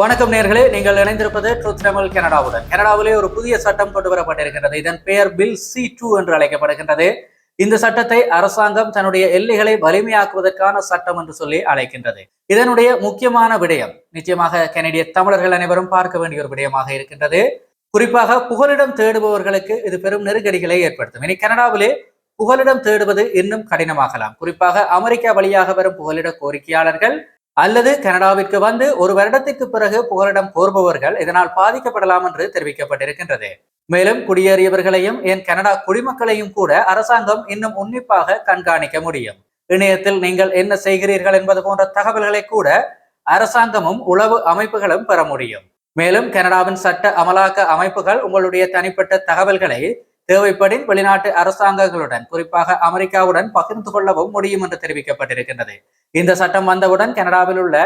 வணக்கம் நேர்களே நீங்கள் இணைந்திருப்பது ட்ரூத் தமிழ் கனடாவுடன். கனடாவிலே ஒரு புதிய சட்டம் கொண்டு வரப்பட்டிருக்கிறது இதன் பெயர் பில் சி டூ என்று அழைக்கப்படுகின்றது. இந்த சட்டத்தை அரசாங்கம் தன்னுடைய எல்லைகளை வலிமையாக்குவதற்கான சட்டம் என்று சொல்லி அழைக்கின்றது. இதனுடைய முக்கியமான விடயம் நிச்சயமாக கனடிய தமிழர்கள் அனைவரும் பார்க்க வேண்டிய ஒரு விடயமாக இருக்கின்றது. குறிப்பாக புகலிடம் தேடுபவர்களுக்கு இது பெரும் நெருக்கடிகளை ஏற்படுத்தும். இனி கனடாவிலே புகலிடம் தேடுவது இன்னும் கடினமாகலாம். குறிப்பாக அமெரிக்கா வழியாக வரும் புகலிட கோரிக்கையாளர்கள் அல்லது கனடாவிற்கு வந்து ஒரு வருடத்திற்கு பிறகு புகலிடம் கோருபவர்கள் இதனால் பாதிக்கப்படலாம் என்று தெரிவிக்கப்பட்டிருக்கின்றது. மேலும் குடியேறியவர்களையும் ஏன் கனடா குடிமக்களையும் கூட அரசாங்கம் இன்னும் உன்னிப்பாக கண்காணிக்க முடியும். இணையத்தில் நீங்கள் என்ன செய்கிறீர்கள் என்பது போன்ற தகவல்களை கூட அரசாங்கமும் உளவு அமைப்புகளும் பெற முடியும். மேலும் கனடாவின் சட்ட அமலாக்க அமைப்புகள் உங்களுடைய தனிப்பட்ட தகவல்களை தேவைப்படின் வெளிநாட்டு அரசாங்கங்களுடன் குறிப்பாக அமெரிக்காவுடன் பகிர்ந்து கொள்ளவும் முடியும் என்று தெரிவிக்கப்பட்டிருக்கின்றது. இந்த சட்டம் வந்தவுடன் கனடாவில் உள்ள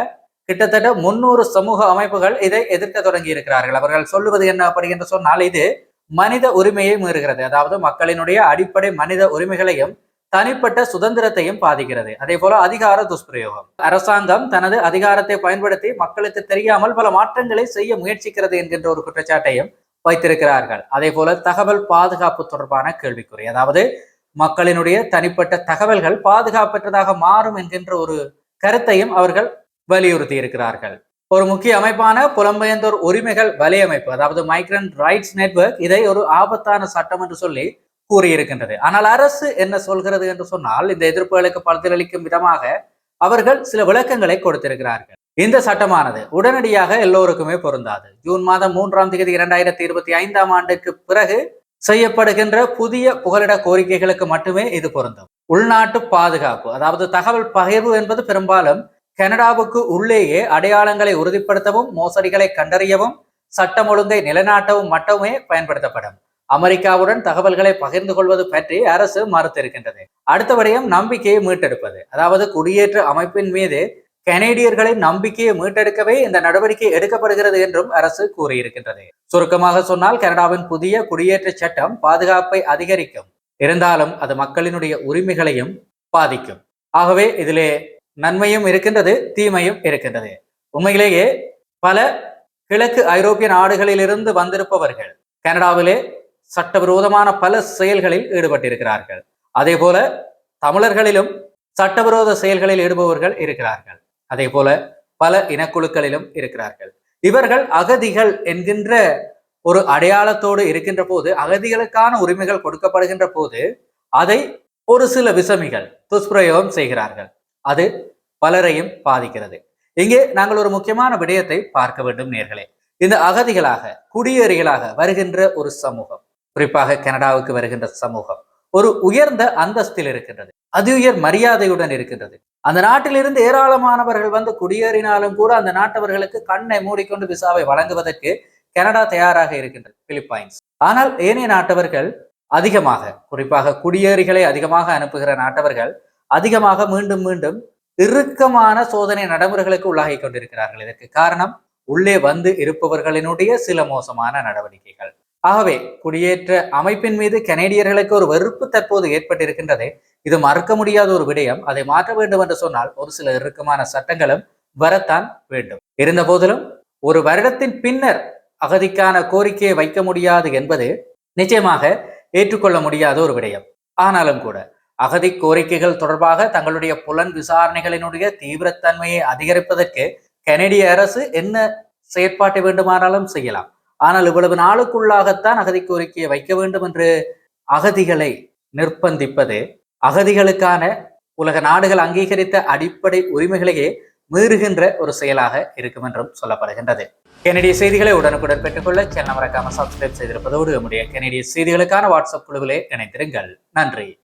கிட்டத்தட்ட முன்னூறு சமூக அமைப்புகள் இதை எதிர்க்க தொடங்கி இருக்கிறார்கள் அவர்கள் சொல்லுவது என்ன அப்படி என்று சொன்னால் இது மனித உரிமையை மீறுகிறது. அதாவது மக்களினுடைய அடிப்படை மனித உரிமைகளையும் தனிப்பட்ட சுதந்திரத்தையும் பாதிக்கிறது. அதே போல அதிகார துஷ்பிரயோகம். அரசாங்கம் தனது அதிகாரத்தை பயன்படுத்தி மக்களுக்கு தெரியாமல் பல மாற்றங்களை செய்ய முயற்சிக்கிறது என்கின்ற ஒரு குற்றச்சாட்டையும் வைத்திருக்கிறார்கள். அதே போல தகவல் பாதுகாப்பு தொடர்பான கேள்விக்குறி. அதாவது மக்களினுடைய தனிப்பட்ட தகவல்கள் பாதுகாப்பற்றதாக மாறும் என்கின்ற ஒரு கருத்தையும் அவர்கள் வலியுறுத்தி இருக்கிறார்கள் ஒரு முக்கிய அமைப்பான புலம்பெயர்ந்தோர் உரிமைகள் வலையமைப்பு அதாவது மைக்ரன் ரைட்ஸ் நெட்வொர்க் இதை ஒரு ஆபத்தான சட்டம் என்று சொல்லி கூறியிருக்கின்றது. ஆனால் அரசு என்ன சொல்கிறது என்று சொன்னால் இந்த எதிர்ப்புகளுக்கு பதிலளிக்கும் விதமாக அவர்கள் சில விளக்கங்களை கொடுத்திருக்கிறார்கள். இந்த சட்டமானது உடனடியாக எல்லோருக்குமே பொருந்தாது. ஜூன் மாதம் மூன்றாம் தேதி இரண்டாயிரத்தி இருபத்தி ஐந்தாம் ஆண்டுக்கு பிறகு செய்யப்படுகின்ற புதிய புகலிட கோரிக்கைகளுக்கு மட்டுமே இது பொருந்தும். உள்நாட்டு பாதுகாப்பு அதாவது தகவல் பகிர்வு என்பது பெரும்பாலும் கனடாவுக்கு உள்ளேயே அடையாளங்களை உறுதிப்படுத்தவும் மோசடிகளை கண்டறியவும் சட்டம் ஒழுங்கை நிலைநாட்டவும் மட்டுமே பயன்படுத்தப்படும். அமெரிக்காவுடன் தகவல்களை பகிர்ந்து கொள்வது பற்றி அரசு மறுத்திருக்கின்றது. அடுத்தபடியும் நம்பிக்கையை மீட்டெடுப்பது அதாவது குடியேற்ற அமைப்பின் மீது கனேடியர்களின் நம்பிக்கையை மீட்டெடுக்கவே இந்த நடவடிக்கை எடுக்கப்படுகிறது என்றும் அரசு கூறியிருக்கின்றது. சுருக்கமாக சொன்னால் கனடாவின் புதிய குடியேற்ற சட்டம் பாதுகாப்பை அதிகரிக்கும். இருந்தாலும் அது மக்களினுடைய உரிமைகளையும் பாதிக்கும். ஆகவே இதிலே நன்மையும் இருக்கின்றது தீமையும் இருக்கின்றது. உண்மையிலேயே பல கிழக்கு ஐரோப்பிய நாடுகளிலிருந்து வந்திருப்பவர்கள் கனடாவிலே சட்டவிரோதமான பல செயல்களில் ஈடுபட்டிருக்கிறார்கள். அதே போல தமிழர்களிலும் சட்டவிரோத செயல்களில் ஈடுபவர்கள் இருக்கிறார்கள். அதே போல பல இனக்குழுக்களிலும் இருக்கிறார்கள். இவர்கள் அகதிகள் என்கின்ற ஒரு அடையாளத்தோடு இருக்கின்ற போது அகதிகளுக்கான உரிமைகள் கொடுக்கப்படுகின்ற போது அதை ஒரு சில விசமிகள் துஷ்பிரயோகம் செய்கிறார்கள். அது பலரையும் பாதிக்கிறது. இங்கே நாங்கள் ஒரு முக்கியமான விடயத்தை பார்க்க வேண்டும் நேர்களே. இந்த அகதிகளாக குடியேறிகளாக வருகின்ற ஒரு சமூகம் குறிப்பாக கனடாவுக்கு வருகின்ற சமூகம் ஒரு உயர்ந்த அந்தஸ்தில் இருக்கின்றது. அதி உயர் மரியாதையுடன் இருக்கின்றது. அந்த நாட்டிலிருந்து ஏராளமானவர்கள் வந்து குடியேறினாலும் கூட அந்த நாட்டவர்களுக்கு கண்ணை மூடிக்கொண்டு விசாவை வழங்குவதற்கு கனடா தயாராக இருக்கின்றது பிலிப்பைன்ஸ். ஆனால் ஏனைய நாட்டவர்கள் அதிகமாக குறிப்பாக குடியேறிகளை அதிகமாக அனுப்புகிற நாட்டவர்கள் அதிகமாக மீண்டும் மீண்டும் இறுக்கமான சோதனை நடைமுறைகளுக்கு உள்ளாகி கொண்டிருக்கிறார்கள். இதற்கு காரணம் உள்ளே வந்து இருப்பவர்களினுடைய சில மோசமான நடவடிக்கைகள். ஆகவே குடியேற்ற அமைப்பின் மீது கனேடியர்களுக்கு ஒரு வெறுப்பு தற்போது ஏற்பட்டிருக்கின்றது இது மறுக்க முடியாத ஒரு விடயம். அதை மாற்ற வேண்டும் என்று சொன்னால் ஒரு சில இறுக்கமான சட்டங்களும் வரத்தான் வேண்டும். இருந்த போதிலும் ஒரு வருடத்தின் பின்னர் அகதிக்கான கோரிக்கையை வைக்க முடியாது என்பது நிச்சயமாக ஏற்றுக்கொள்ள முடியாத ஒரு விடயம். ஆனாலும் கூட அகதி கோரிக்கைகள் தொடர்பாக தங்களுடைய புலன் விசாரணைகளினுடைய தீவிரத்தன்மையை அதிகரிப்பதற்கு கனடிய அரசு என்ன செயற்பாட்டை வேண்டுமானாலும் செய்யலாம். ஆனால் இவ்வளவு நாளுக்குள்ளாகத்தான் அகதி கோரிக்கையை வைக்க வேண்டும் என்று அகதிகளை நிர்பந்திப்பது அகதிகளுக்கான உலக நாடுகள் அங்கீகரித்த அடிப்படை உரிமைகளையே மீறுகின்ற ஒரு செயலாக இருக்கும் என்றும் சொல்லப்படுகின்றது. கெனடிய செய்திகளை உடனுக்குடன் பெற்றுக்கொள்ள சேனல் மறக்காம சப்ஸ்கிரைப் செய்திருப்பதோடு நம்முடைய கெனடிய செய்திகளுக்கான வாட்ஸ்அப் குழுவிலே இணைந்திருங்கள். நன்றி.